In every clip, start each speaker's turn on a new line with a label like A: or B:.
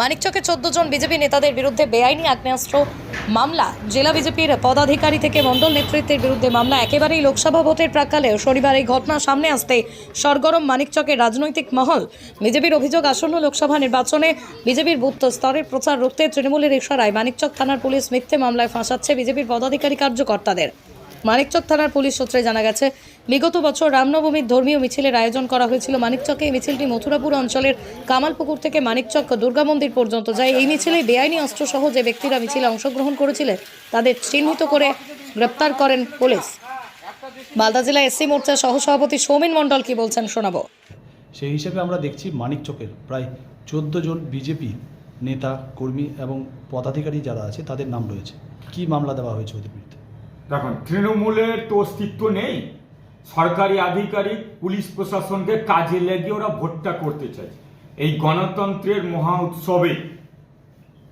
A: মানিকচকে চোদ্দ জন বিজেপি নেতাদের বিরুদ্ধে বেআইনি আগ্নেয়াস্ত্র মামলা। জেলা বিজেপির পদাধিকারী থেকে মণ্ডল নেতৃত্বের বিরুদ্ধে মামলা। একেবারেই লোকসভা ভোটের প্রাকালেও শনিবার এই ঘটনা সামনে আসতে সরগরম মানিকচকের রাজনৈতিক মহল। বিজেপির অভিযোগ, আসন্ন লোকসভা নির্বাচনে বিজেপির বুথ স্তরের প্রচার রুখতে তৃণমূলের ইশারায় মানিকচক থানার পুলিশ মিথ্যে মামলায় ফাঁসাচ্ছে বিজেপির পদাধিকারী কার্যকর্তাদের। মানিকচক থানার পুলিশ সূত্রে জানা গেছে বিগত বছর রামনবমীর ধর্মীয় মিছিলের আয়োজন করা হয়েছিল মানিকচকে। এই মিছিলটি মথুরাপুর অঞ্চলের কামালপুকুর থেকে মানিকচক দুর্গা মন্দির পর্যন্ত যায়। এই মিছিলে বেআইনি অস্ত্রসহ যে ব্যক্তিরা মিছিলে অংশগ্রহণ করেছিলেন তাদের চিহ্নিত করে গ্রেপ্তার করেন পুলিশ। মালদা জেলা এসসি মোর্চার সহসভাপতি সৌমেন মণ্ডল কি বলছেন শোনাবো।
B: সেই হিসেবে আমরা দেখছি মানিকচকের প্রায় চোদ্দ জন বিজেপি নেতা কর্মী এবং পদাধিকারী যারা আছে তাদের নাম রয়েছে। কি মামলা দেওয়া হয়েছে ওদের বিরুদ্ধে?
C: দেখুন তৃণমূলের তো অস্তিত্ব নেই। সরকারি আধিকারিক, পুলিশ প্রশাসনকে কাজে লাগিয়ে ওরা ভোটটা করতে চাইছে। এই গণতন্ত্রের মহা উৎসবে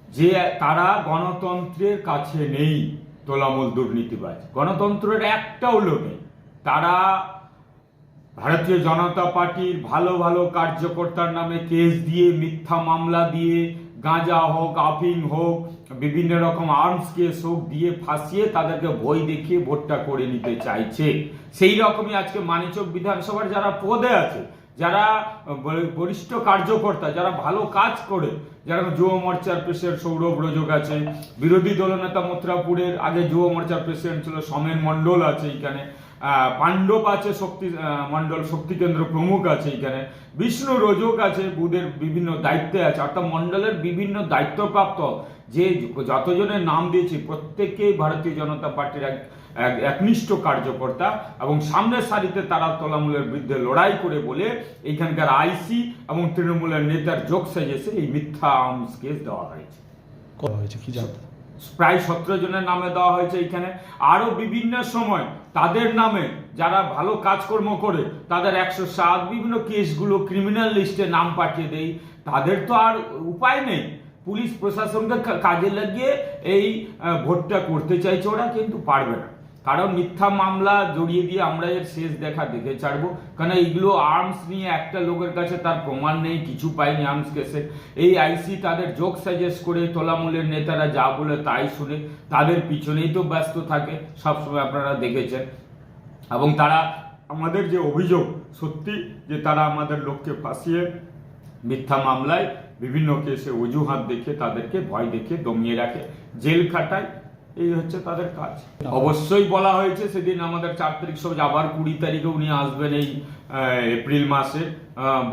C: যে তারা গণতন্ত্রের কাছে নেই, তোলামূল দুর্নীতিবাজ। গণতন্ত্রের একটাও নেই। তারা ভারতীয় জনতা পার্টির ভালো ভালো কার্যকর্তার নামে কেস দিয়ে, মিথ্যা মামলা দিয়ে গাঁজা হোক আফিং হোক, বিভিন্ন রকম আর্মস কেস হোক দিয়ে ফাঁসিয়ে তাদেরকে বই দেখিয়ে ভোটটা করে নিতে চাইছে। সেই রকমই আজকে মানিচক বিধানসভার যারা পদে আছে, যারা বরিষ্ঠ কার্যকর্তা, যারা ভালো কাজ করে, যারা যুব মোর্চার প্রেসিডেন্ট সৌরভ রোজক আছে, বিরোধী দলনেতা মথুরাপুরের আগে যুব মোর্চার প্রেসিডেন্ট ছিল সমেন মণ্ডল আছে এখানে পাণ্ডব আছে শক্তি মণ্ডল শক্তি কেন্দ্র প্রমুখ আছে এখানে। বিষ্ণু রোজক আছে, বুধের বিভিন্ন দায়িত্বে আছে। অর্থাৎ মণ্ডলের বিভিন্ন দায়িত্বপ্রাপ্ত যে যতজনের নাম দিয়েছি প্রত্যেকেই ভারতীয় জনতা পার্টির এক এক, একনিষ্ঠ কার্যকর্তা এবং সামনের সারিতে তারা তলামূলের বিরুদ্ধে লড়াই করে বলে এইখানকার আইসি এবং তৃণমূলের নেতার যোগ সেজেছে এই মিথ্যা আর্মস কেস দেওয়া হয়েছে।
B: হয়েছে, কি জানতে?
C: প্রায় সতেরো জনের নামে দেওয়া হয়েছে এখানে। আরও বিভিন্ন সময় তাদের নামে যারা ভালো কাজকর্ম করে, তাদের একশো সাত বিভিন্ন কেসগুলো ক্রিমিনাল লিস্টে নাম পাঠিয়ে দেয় তাদের তো আর উপায় নেই। পুলিশ প্রশাসনকে কাজে লাগিয়ে এই ভোটটা করতে চাইছে ওরা, কিন্তু পারবে না। কারণ মিথ্যা মামলা জড়িয়ে দিয়ে আমরা এর শেষ দেখা দেখে ছাড়বো। কারণ এইগুলো আর্মস নিয়ে একটা লোকের কাছে তার প্রমাণ নেই, কিছু পায়নি আর্মস কেসে এই আইসি তাদের যোগ সাজেস্ট করে তোলামূলের নেতারা যা বলে তাই শুনে তাদের পিছনেই তো ব্যস্ত থাকে, সবসময় আপনারা দেখেছেন। এবং তারা আমাদের যে অভিযোগ, সত্যি যে তারা আমাদের লোককে ফাঁসিয়ে মিথ্যা মামলায় বিভিন্ন কেসে অজুহাত দেখে তাদেরকে ভয় দেখে দমিয়ে রাখে। জেল খাটায় এই হচ্ছে তাদের কাজ। অবশ্যই বলা হয়েছে সেদিন আমাদের চার তারিখ সব আবার কুড়ি তারিখে উনি আসবেন এই এপ্রিল মাসে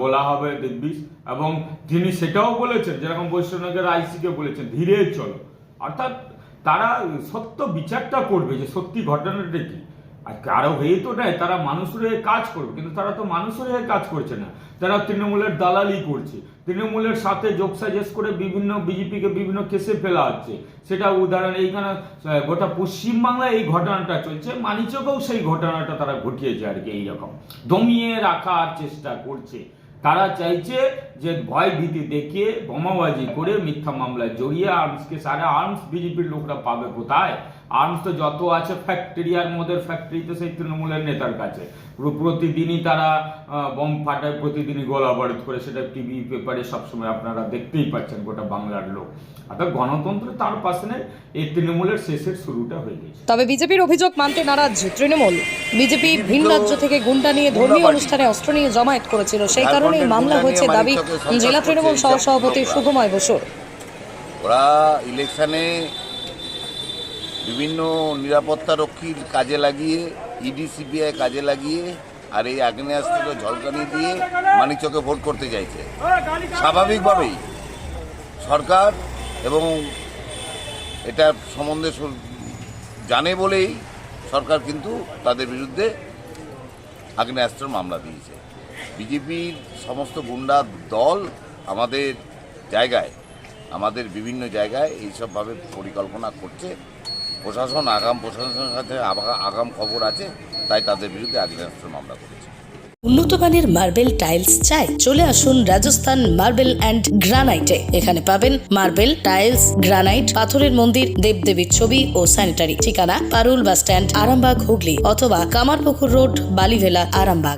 C: বলা হবে দেখবি এবং তিনি সেটাও বলেছেন, যেরকম বৈষ্ণবের আইসিকে বলেছেন, ধীরে চলো। অর্থাৎ তারা সত্য বিচারটা করবে যে সত্যি ঘটনাটা কি। আর কারও হয়ে তো নেয় তারা মানুষের হয়ে কাজ করবে, কিন্তু তারা তো মানুষের হয়ে কাজ করছে না। তারা তৃণমূলের দালালি করছে। তৃণমূলের সাথে যোগ সাজেস করে বিভিন্ন বিজেপিকে বিভিন্ন কেসে ফেলা হচ্ছে। সেটা উদাহরণ এইখানে গোটা পশ্চিমবাংলায় এই ঘটনাটা চলছে মানিচকেও সেই ঘটনাটা তারা ঘটিয়েছে আর কি, এইরকম। দমিয়ে রাখার চেষ্টা করছে। তারা চাইছে যে ভয় ভীতি দেখিয়ে বোমাবাজি করে মিথ্যা মামলায় জড়িয়ে আর্মসকে সারা আর্মস বিজেপির লোকরা পাবে কোথায়? আর্মস তো যত আছে ফ্যাক্টরি আর মদের ফ্যাক্টরি তো সেই তৃণমূলের নেতার কাছে। প্রতিদিনই তারা বোম ফাটায় প্রতিদিনই গোলা বারুদ করে। সেটা টিভি পেপারে সবসময় আপনারা দেখতেই পাচ্ছেন গোটা বাংলার লোক। অর্থাৎ গণতন্ত্র তার পাশে নেই এই তৃণমূলের শেষের শুরুটা হয়ে গেছে।
A: তবে বিজেপির অভিযোগ মানতে নারাজ তৃণমূল। বিজেপি ভিন রাজ্য থেকে গুন্ডা নিয়ে ধর্মীয় অনুষ্ঠানে অস্ত্র নিয়ে জমায়েত করেছিল। সেই কারণেই মামলা হয়েছে দাবি জেলা তৃণমূল সহসভাপতি শুভময় বসুর।
D: ওরা ইলেকশানে বিভিন্ন নিরাপত্তারক্ষীর কাজে লাগিয়ে ইডি সিবিআই কাজে লাগিয়ে আর এই আগ্নেয়াস্ত্র ঝলকানি দিয়ে মানিকচকে ভোট করতে চাইছে। স্বাভাবিকভাবেই সরকার এবং এটা সম্বন্ধে জানে বলেই সরকার কিন্তু তাদের বিরুদ্ধে আগ্নেয়াস্ত্র মামলা দিয়েছে। বিজেপির সমস্ত গুন্ডা দল আমাদের জায়গায়, আমাদের বিভিন্ন জায়গায় এইসবভাবে পরিকল্পনা করছে। প্রশাসন, আগাম প্রশাসনের কাছে আগাম খবর আছে, তাই তাদের বিরুদ্ধে আগ্নেয়াস্ত্র মামলা করেছে।
E: উন্নত মানের মার্বেল টাইলস চাই, চলে আসুন রাজস্থান মার্বেল অ্যান্ড গ্রানাইটে। এখানে পাবেন মার্বেল টাইলস, গ্রানাইট, পাথরের মন্দির, দেবদেবীর ছবি ও স্যানিটারি। ঠিকানা পারুল বাস স্ট্যান্ড, আরামবাগ হুগলি, অথবা কামারপুকুর রোড, বালিভেলা, আরামবাগ।